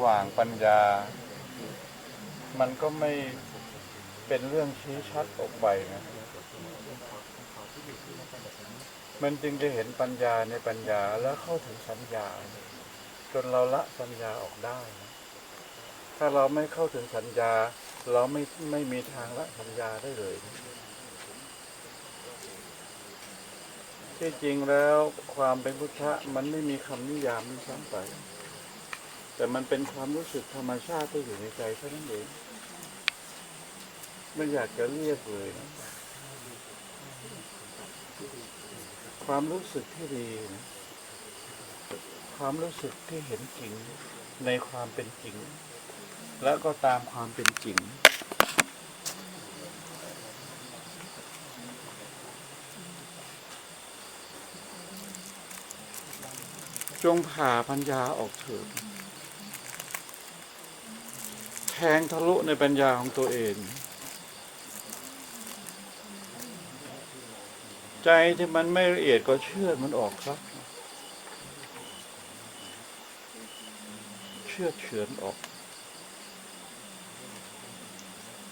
ระหว่างปัญญา มันก็ไม่เป็นเรื่องชี้ชัดออกไปนะมันจึงจะเห็นปัญญาในปัญญาแล้วเข้าถึงสัญญา จนเราละสัญญาออกได้นะถ้าเราไม่เข้าถึงสัญญา เราไม่ไม่มีทางละสัญญาได้เลย ที่จริงแล้วความเป็นพุทธะมันไม่มีคำนิยามด้วยซ้ำไป แต่มันเป็นความรู้สึกธรรมชาติที่อยู่ในใจเท่านั้นเองไม่อยากจะเรียกเลยนะความรู้สึกที่ดีนะความรู้สึกที่เห็นจริงในความเป็นจริง และก็ตามความเป็นจริง จงผ่าปัญญาออกเถิด งทะลุในปัญญาของตัวเอง ใจที่มันไม่ละเอียดก็เชื่อมันออกครับ เชื่อเฉือนออก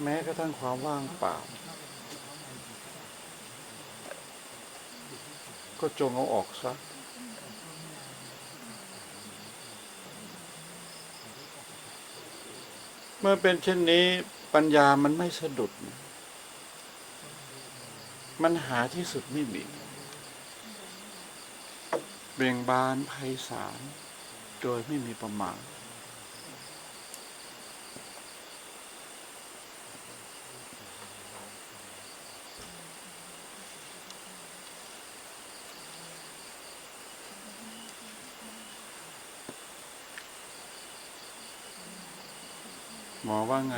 แม้กระทั่งความว่างเปล่า ก็จงเอาออกซะ เมื่อเป็นเช่นนี้ปัญญามันไม่สะดุด มันหาที่สุดไม่มีเบ่งบานไพศาลโดยไม่มีประมาณ มอว่าไง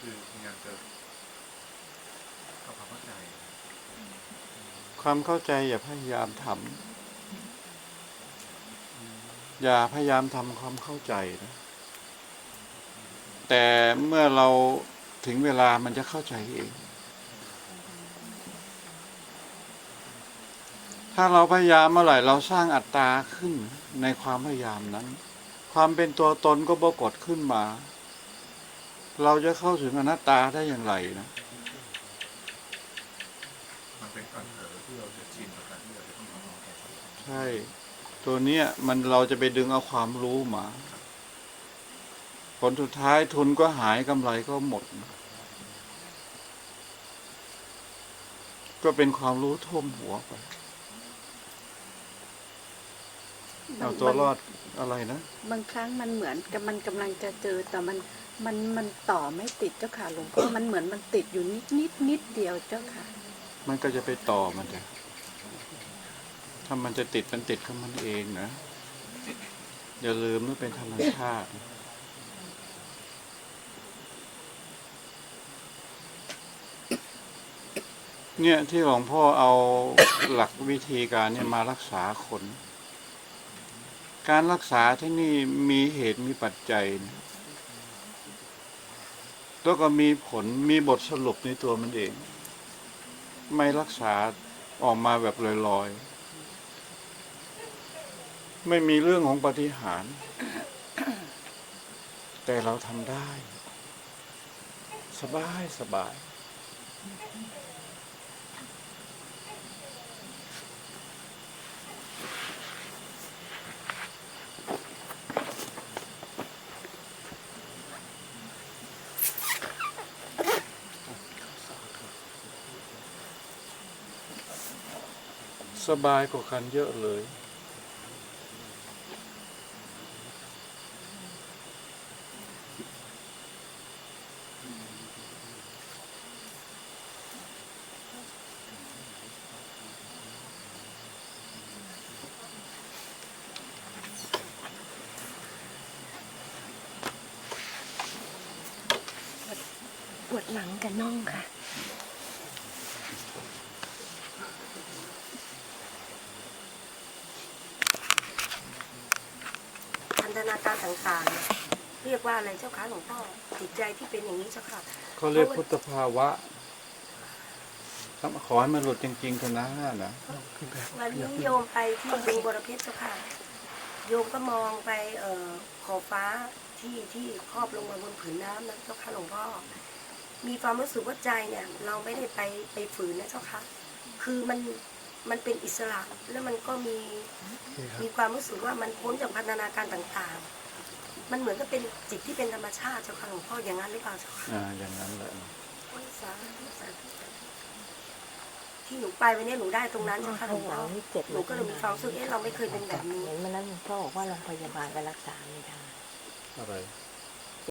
คือพยายามจะทำความเข้าใจ ความเข้าใจอย่าพยายามทำอย่าพยายามทำความเข้าใจนะแต่เมื่อเราถึงเวลามันจะเข้าใจเอง ถ้าเราพยายามเมื่อไหร่เราสร้างอัตตาขึ้นในความพยายามนั้น ความเป็นตัวตนก็ปรากฏขึ้นมา เราจะเข้าถึงอนัตตาได้อย่างไรนะใช่ ตัวเนี้ยมันเราจะไปดึงเอาความรู้มา ผลสุดท้ายทุนก็หายกำไรก็หมด ก็เป็นความรู้ท่วมหัวไป เอาตัวรอดอะไรนะ บางครั้งมันเหมือนกับมันกำลังจะเจอแต่มันมันมันต่อไม่ติดเจ้าค่ะหลวงพ่อมันเหมือนมันติดอยู่นิดนิดนิดเดียวเจ้าค่ะ มันก็จะไปต่อมันจะถ้ามันจะติดมันติดของมันเองนะอย่าลืมว่าเป็นธรรมชาติเนี่ยที่หลวงพ่อเอาหลักวิธีการเนี่ยมารักษาคน การรักษาที่นี่มีเหตุมีปัจจัยนะแล้วก็มีผลมีบทสรุปในตัวมันเอง ไม่รักษาออกมาแบบลอยๆ ไม่มีเรื่องของปฏิหาร แต่เราทำได้ สบายสบาย สบายกว่ากันเยอะเลย ปวดหลังกับน่องค่ะ นธนาการต่างๆ เรียกว่าอะไรเจ้าคะหลวงพ่อจิตใจที่เป็นอย่างนี้เจ้าค่ะเขาเรียกพุทธภาวะครับขอให้มันหลุดจริงๆเถอะนะนะวันนี้โยมไปที่บึงบรเพชรเจ้าค่ะ โยมก็มองไปเอ่อขอบฟ้าที่ที่ครอบลงมาบนผืนน้ำนะเจ้าค่ะหลวงพ่อ มีความรู้สึกว่าใจเนี่ย เราไม่ได้ไปไปฝืนนะเจ้าค่ะ คือมัน มันเป็นอิสระแล้วมันก็มีมีความรู้สึกว่ามันพ้นจากพันธนาการต่างๆ มันเหมือนกับเป็นจิตที่เป็นธรรมชาติเจ้าค่ะหลวงพ่ออย่างนั้นหรือเปล่าเจ้าค่ะอ่าอย่างนั้นแหละสาธุสาธุที่หนูไปวันนี้หนูได้ตรงนั้นเจ้าค่ะหลวงพ่อหนูก็เลยมีความรู้สึกเอ๊ะเราไม่เคยเป็นแบบนี้เห็นมาแล้วหลวงพ่อบอกว่าโรงพยาบาลก็รักษาไม่ได้อะไร